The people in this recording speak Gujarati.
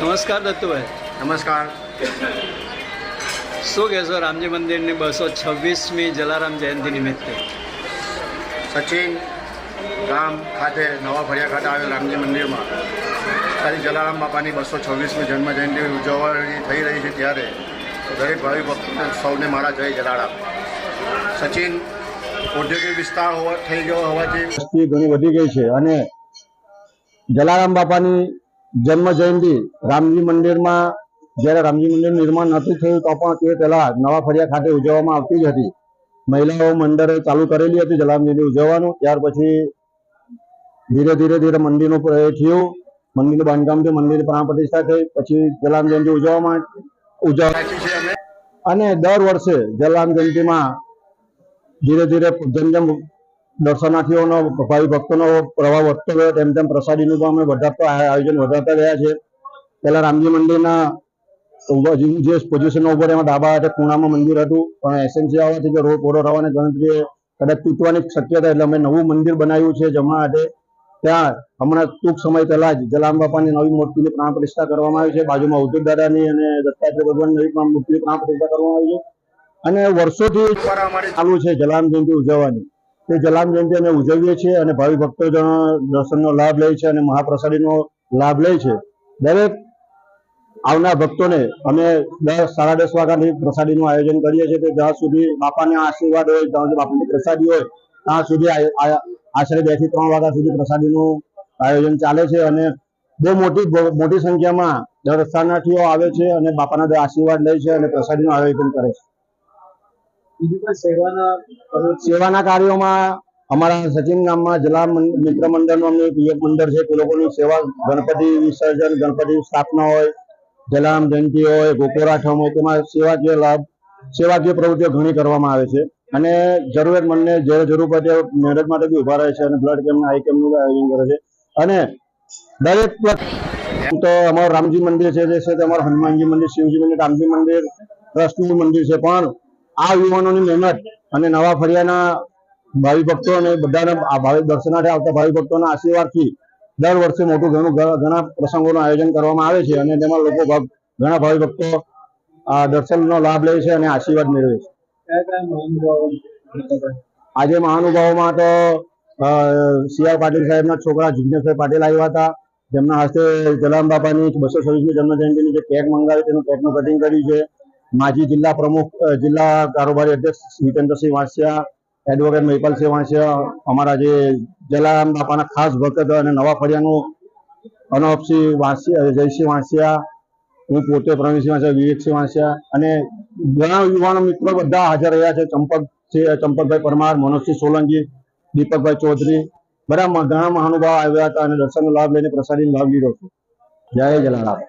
નમસ્કાર દત્તુભાઈ. નમસ્કાર. શું કહેશો રામજી મંદિરની બસો છવ્વીસમી જલારામ જયંતિ નિમિત્તે? સચિન ગામ ખાતે નવા ફળિયા ખાતે આવેલ રામજી મંદિરમાં શ્રી જલારામ બાપાની બસો છવ્વીસમી જન્મ જયંતિ ઉજવણી થઈ રહી છે ત્યારે દરેક ભાવિ ભક્ત સૌને મારા જય જલારામ. સચિન ઔદ્યોગિક વિસ્તાર હોવા થઈ ગયો હોવાથી વસ્તી ઘણી વધી ગઈ છે અને જલારામ બાપાની જન્મ જયંતિ રામજી મંદિરમાં, જ્યારે રામજી મંદિર નિર્માણ નથી થયું, તો પણ તે પહેલા નવા ફળિયા ખાતે ઉજવવામાં આવતી જ હતી. મહિલાઓ મંડળે ચાલુ કરેલી હતી જલારામ જયંતિ ઉજવવાનું. ત્યાર પછી ધીરે ધીરે ધીરે મંદિરનું થયું મંદિરનું બાંધકામ થયું. મંદિર પ્રાણ પ્રતિષ્ઠા થઈ. પછી જલામ જયંતિ ઉજવવામાં ઉજવ છે અને દર વર્ષે જલામ જયંતિમાં ધીરે ધીરે જેમ જેમ દર્શનાર્થીઓનો, ભાવિ ભક્તોનો પ્રભાવ વધતો ગયો. તેમ તેમ પ્રસાદીનું પણ અમે વધારતા આયોજન વધારતા ગયા છે પહેલા રામજી મંદિરના જે પોઝિશન ઉપર એમાં ડાબા હાથે ખૂણામાં મંદિર હતું. પણ એસએનસી આવવાથી કે રોડ પૂરો થવાની ગણતરીએ કદાચ તૂટવાની શક્યતા એટલે અમે નવું મંદિર બનાવ્યું છે જમણા હાથે. ત્યાં હમણાં ટૂંક સમય પહેલા જ જલામ બાપાની નવી મૂર્તિની પ્રાણ પ્રતિષ્ઠા કરવામાં આવી છે. બાજુમાં ઉદ્યોગ દાદાની અને દત્તાત્રેય ભગવાનની નવી મૂર્તિની પ્રાણ પ્રતિષ્ઠા કરવામાં આવી છે. અને વર્ષોથી દ્વારા ચાલુ છે જલામ જયંતિ ઉજવવાની. તે જલામ જયંતિ અમે ઉજવીએ છીએ અને ભાવિ ભક્તો દર્શનનો લાભ લે છે અને મહાપ્રસાદીનો લાભ લે છે. દરેક આવનાર ભક્તોને અમે દસ, સાડા દસ વાગ્યાની પ્રસાદીનું આયોજન કરીએ છીએ. કે જ્યાં સુધી બાપાના આશીર્વાદ હોય, જ્યાં સુધી બાપાની પ્રસાદી હોય, ત્યાં સુધી આશરે બેથી ત્રણ વાગ્યા સુધી પ્રસાદીનું આયોજન ચાલે છે અને બહુ મોટી મોટી સંખ્યામાં દર્શનાર્થીઓ આવે છે અને બાપાના આશીર્વાદ લે છે અને પ્રસાદીનું આયોજન કરે છે. સેવાના કાર્યોમાં અમારા સચિન ગામમાં જિલ્લા મિત્ર મંડળનું અમને એક મંડળ છે, તે લોકોની સેવા ગણપતિ વિસર્જન, ગણપતિ સ્થાપના હોય, જલારામ જયંતિ હોય ગોકુરાઠમ હોય, તેમાં સેવાકીય લાભ, સેવાકીય પ્રવૃત્તિઓ ઘણી કરવામાં આવે છે. અને જરૂરિયાતમંદને જ્યારે જરૂર પડે મહેનત માટે બી ઊભા રહે છે અને બ્લડ કેમ્પ આઈ કેમ્પનું આયોજન કરે છે. અને દરેક તો અમારું રામજી મંદિર છે, જે છે અમારું હનુમાનજી મંદિર, શિવજી મંદિર, રામજી મંદિર ટ્રસ્ટનું મંદિર છે. પણ આ યુવાનોની મહેનત અને નવા ફળિયાના ભાવિ ભક્તો અને બધાના ભાવિ દર્શનાર્થે આવતા ભાવિ ભક્તોના આશીર્વાદથી દર વર્ષે મોટું ઘણું ઘણા પ્રસંગોનું આયોજન કરવામાં આવે છે અને તેમાં લોકો ઘણા ભાવિ ભક્તો આ દર્શનનો લાભ લે છે અને આશીર્વાદ મેળવે છે. આજે મહાનુભાવોમાં તો સી આર પાટીલ સાહેબના છોકરા જિજ્ઞેશભાઈ પાટીલ આવ્યા હતા. જેમના હસ્તે જલારામ બાપાની બસો છવ્વીસમી જન્મ જયંતિની જે કેક મંગાવી તેનું કેકનું કટિંગ કર્યું છે. માજી જિલ્લા પ્રમુખ જિલ્લા કારોબારી અધ્યક્ષ હિતેન્દ્રસિંહ વાંસિયા, એડવોકેટ મહિપાલસિંહ વાંસિયા, અમારા જે જલારામ બાપાના ખાસ ભક્ત અને નવા ફળિયાનું અનોપસિંહ વાંસિયા જયસિંહ વાંસિયા, હું પોતે પ્રવીણસિંહ વાંસિયા, વિવેકસિંહ વાંસિયા અને ઘણા યુવાનો મિત્રો બધા હાજર રહ્યા છે. ચંપક ચંપકભાઈ પરમાર, મનોજસિંહ સોલંકી, દીપકભાઈ ચૌધરી, બધા ઘણા મહાનુભાવ આવ્યા હતા અને દર્શનનો લાભ લઈને પ્રસાદીનો લાભ લીધો છે. જય જલારામ.